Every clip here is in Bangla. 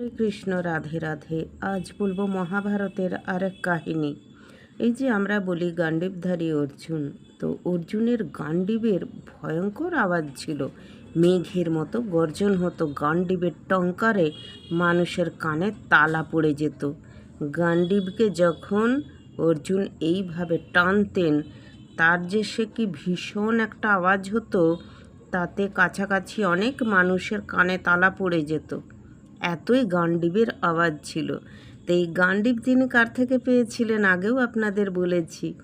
হরে কৃষ্ণ রাধে রাধে, আজ বলব মহাভারতের আর এক কাহিনী। এই যে আমরা বলি গান্ডীবধারী অর্জুন, তো অর্জুনের গান্ডীবের ভয়ঙ্কর আওয়াজ ছিল। মেঘের মতো গর্জন হতো গান্ডীবের টঙ্কারে মানুষের কানে তালা পড়ে যেত। গান্ডীবকে যখন অর্জুন এইভাবে টানতেন, তার যে সে কি ভীষণ একটা আওয়াজ হতো, তাতে কাছাকাছি অনেক মানুষের কানে তালা পড়ে যেত। এতই গান্ডীবের আওয়াজ ছিল। তো এই গান্ডীব তিনি কার থেকে পেয়েছিলেন আগেও আপনাদের বলেছি।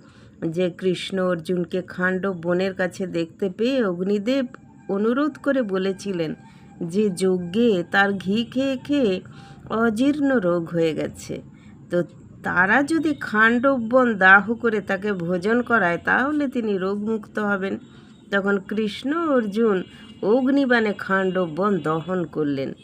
যে কৃষ্ণ অর্জুনকে খাণ্ডব বনের কাছে দেখতে পেয়ে অগ্নিদেব অনুরোধ করে বলেছিলেন যে, যজ্ঞে তার ঘি খেয়ে খেয়ে অজীর্ণ রোগ হয়ে গেছে। তো তারা যদি খাণ্ডব বন দাহ করে তাকে ভোজন করায়, তাহলে তিনি রোগমুক্ত হবেন। তখন কৃষ্ণ অর্জুন অগ্নিবাণে খাণ্ডব বন দহন করলেন।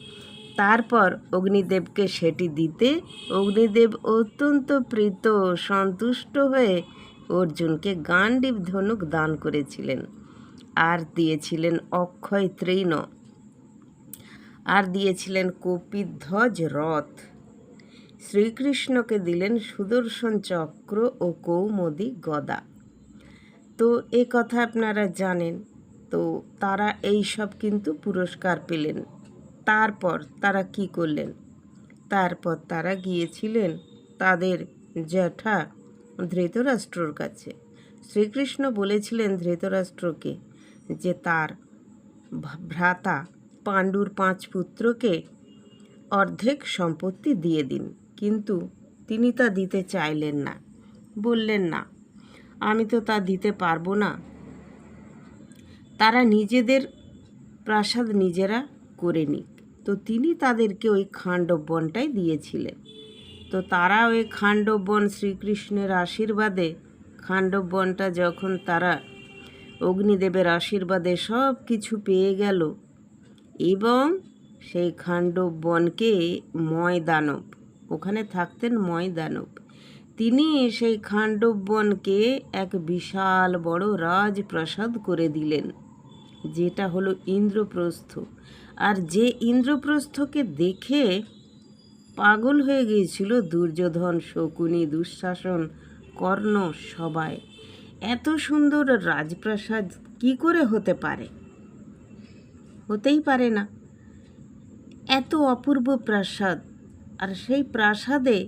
তারপর অগ্নিদেবকে সেটি দিতে অগ্নিদেব অত্যন্ত প্রীত সন্তুষ্ট হয়ে অর্জুনকে গান্ডীব ধনুক দান করেছিলেন। আর দিয়েছিলেন অক্ষয় তৃণ। আর দিয়েছিলেন কপিধ্বজ রথ। শ্রীকৃষ্ণকে দিলেন সুদর্শন চক্র ও কৌমদি গদা। তো এই কথা আপনারা জানেন। তো, তারা এই সব কিন্তু পুরস্কার পেলেন। তারপর তারা কি করলেন? তারপর তারা গিয়েছিলেন তাদের জ্যাঠা ধৃতরাষ্ট্রর কাছে। শ্রীকৃষ্ণ বলেছিলেন ধৃতরাষ্ট্রকে যে তার ভ্রাতা পাণ্ডুর পাঁচ পুত্রকে অর্ধেক সম্পত্তি দিয়ে দিন, কিন্তু তিনি তা দিতে চাইলেন না। বললেন, না, আমি তো তা দিতে পারব না। তারা নিজেদের প্রাসাদ নিজেরা করে নিক। তো তিনি তাদেরকে ওই খাণ্ডবনটাই দিয়েছিলেন। তো তারা ওই খাণ্ডবন শ্রীকৃষ্ণের আশীর্বাদে খাণ্ডবনটা যখন তারা অগ্নিদেবের আশীর্বাদে সব কিছু পেয়ে গেল এবং সেই খাণ্ডবনকে ময় দানব ওখানে থাকতেন ময় দানব তিনি সেই খাণ্ডবনকে এক বিশাল বড় রাজপ্রাসাদ করে দিলেন, যেটা হলো ইন্দ্রপ্রস্থ। আর যে ইন্দ্রপ্রস্থকে দেখে পাগল হয়ে গিয়েছিল দুর্যোধন, শকুনি, দুঃশাসন, কর্ণ সবাই। এত সুন্দর রাজপ্রাসাদ কি করে হতে পারে? হতেই পারে না। এত অপূর্ব প্রাসাদ। আর সেই প্রাসাদে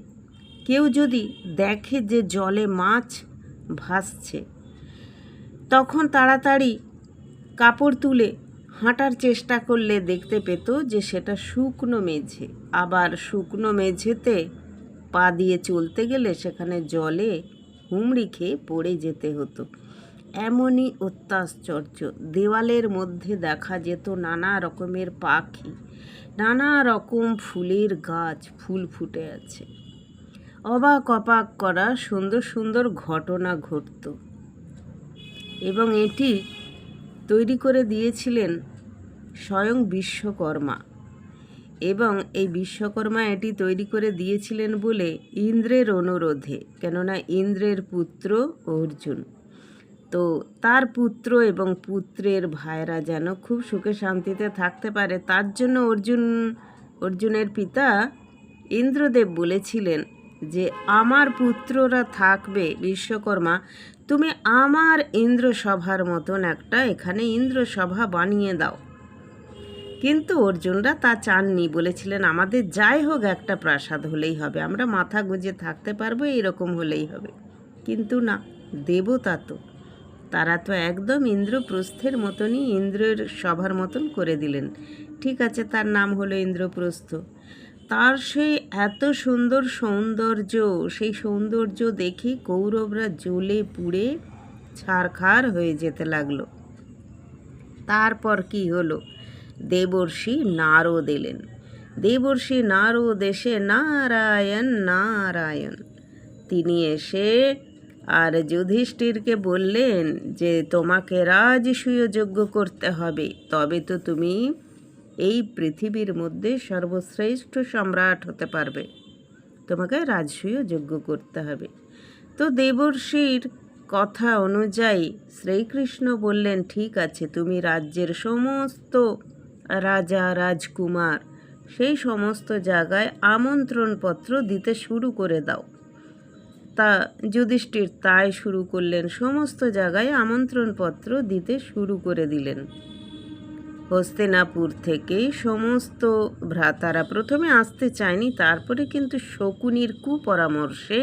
কেউ যদি দেখে যে জলে মাছ ভাসছে, তখন তাড়াতাড়ি কাপড় তুলে হাঁটার চেষ্টা করলে দেখতে পেত যে সেটা শুকনো মেঝে। আবার শুকনো মেঝেতে পা দিয়ে চলতে গেলে সেখানে জলে হুমড়ি খেয়ে পড়ে যেতে হতো। এমনই অত্যাশ্চর্য। দেওয়ালের মধ্যে দেখা যেত নানা রকমের পাখি, নানা রকম ফুলের গাছ, ফুল ফুটে আছে। অবাক অবাক করা সুন্দর সুন্দর ঘটনা ঘটতো। এবং এটি তৈরি করে দিয়েছিলেন স্বয়ং বিশ্বকর্মা। এবং এই বিশ্বকর্মা এটি তৈরি করে দিয়েছিলেন বলে ইন্দ্রের অনুরোধে, কেননা ইন্দ্রের পুত্র অর্জুন। তো তার পুত্র এবং পুত্রের ভাইরা যেন খুব সুখে শান্তিতে থাকতে পারে, তার জন্য অর্জুন, অর্জুনের পিতা ইন্দ্রদেব বলেছিলেন যে আমার পুত্ররা থাকবে বিশ্বকর্মা, তুমি আমার ইন্দ্রসভার মতন একটা এখানে ইন্দ্রসভা বানিয়ে দাও। কিন্তু অর্জুনরা তা চাননি, বলেছিলেন, আমাদের যাই হোক, একটা প্রাসাদ হলেই হবে। আমরা মাথা গুজে থাকতে পারব, এরকম হলেই হবে। কিন্তু না, দেবতা তো। তারা তো একদম ইন্দ্রপ্রস্থের মতনই ইন্দ্রের সভার মতন করে দিলেন। ঠিক আছে, তার নাম হলো ইন্দ্রপ্রস্থ। তার সেই এত সুন্দর সৌন্দর্য, সেই সৌন্দর্য দেখে কৌরবরা জ্বলে পুড়ে ছারখার হয়ে যেতে লাগল। তারপর কি হলো? দেবর্ষি নারদ এলেন। দেবর্ষি নারদ এসে, নারায়ণ নারায়ণ। তিনি এসে আর যুধিষ্ঠিরকে বললেন যে, তোমাকে রাজসূয় করতে হবে। তবে তো তুমি এই পৃথিবীর মধ্যে সর্বশ্রেষ্ঠ সম্রাট হতে পারবে। তোমাকে রাজসূয় যজ্ঞ করতে হবে। তো দেবর্ষির কথা অনুযায়ী শ্রীকৃষ্ণ বললেন, ঠিক আছে, তুমি রাজ্যের সমস্ত রাজা, রাজকুমার সেই সমস্ত জায়গায় আমন্ত্রণপত্র দিতে শুরু করে দাও। তা যুধিষ্ঠির তাই শুরু করলেন, সমস্ত জায়গায় আমন্ত্রণপত্র দিতে শুরু করে দিলেন। হস্তিনাপুর থেকে সমস্ত ভ্রাতারা প্রথমে আসতে চায়নি তারপরে কিন্তু শকুনির কুপরামর্শে